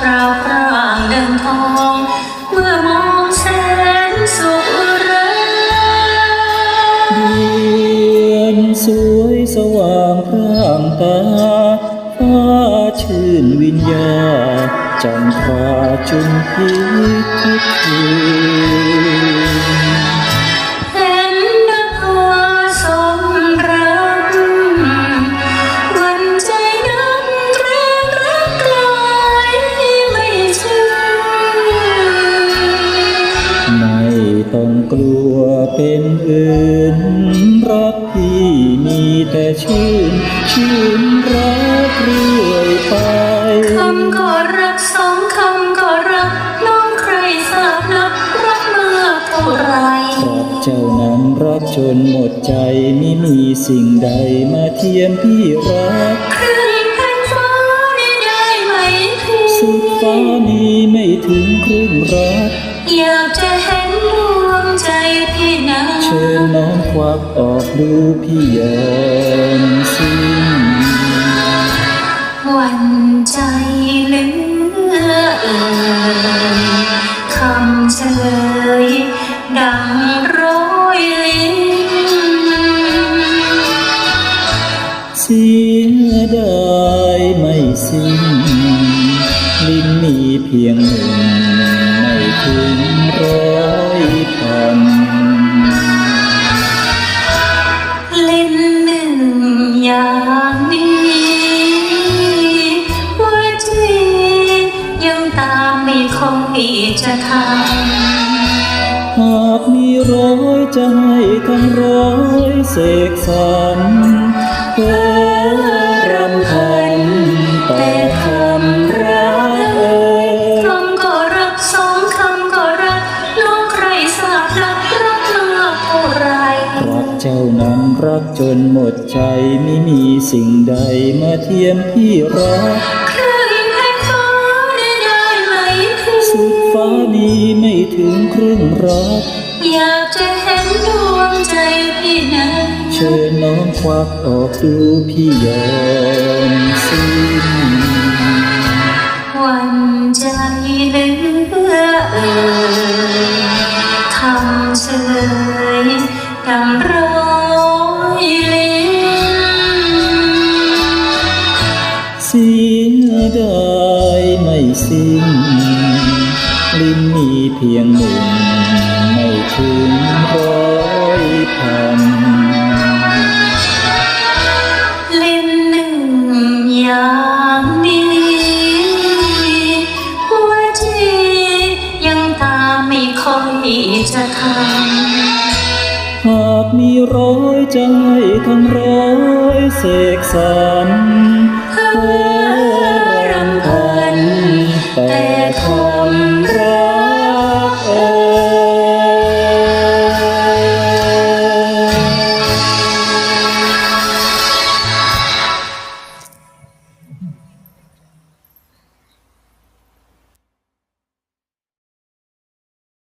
ปราปร่างดังทอง เมื่อมองแสนสุรเดือนสวยสว่างพร่างตาฟ้าชื่นวิญญาจันทราจุนพิคิดถึง นรักพี่มีแต่ชื่น ชื่นรักเรื่อยไป คำก็รักสองคำก็รัก น้องใครทราบนักรักมากเท่าไร รักเจ้านั้นรักจนหมดใจไม่มีสิ่งใดมาเทียมพี่รัก ครึ่งแผ่นฟ้านี่ได้ไหมพี่สุดฟ้านี้ไม่ถึงครึ่งรัก อยากจะเห็ วักออกดูพี่ยอมสิ้นวันใจเหลือเอ่ยคำเฉลยดังร้อยลิ้นเสียดายไม่สิ้น ลิ้นมีเพียงหนึ่งไม่ถึงร้อยีจะทหากมีร้อยจะให้ทั้งร้อยเสกสรรเพื่อรำพันแต่คำรักเอ่ยคำก็รักสองคำก็รักน้องใครทราบรักรักมากเท่าไรรักเจ้านั้นรักจนหมดใจไม่มีสิ่งใดมาเทียมพี่รัก ไม่ถึงครึ่งรัก อยากจะเห็นดวงใจพี่นะเชิญน้องควักออกดูพี่ยอมสิ้นวันใจเหลือเอ่ยคำเฉลยดังร้อยลิ้นเสียดายไม่สิ้นลิ้นมีเพียงหนึ่งไม่ถึงร้อยพันลิ้นหนึ่งอย่างนี้หัวใจยังตามไม่ค่อยจะทันหากมีร้อยให้ทั้งร้อยเสกสรร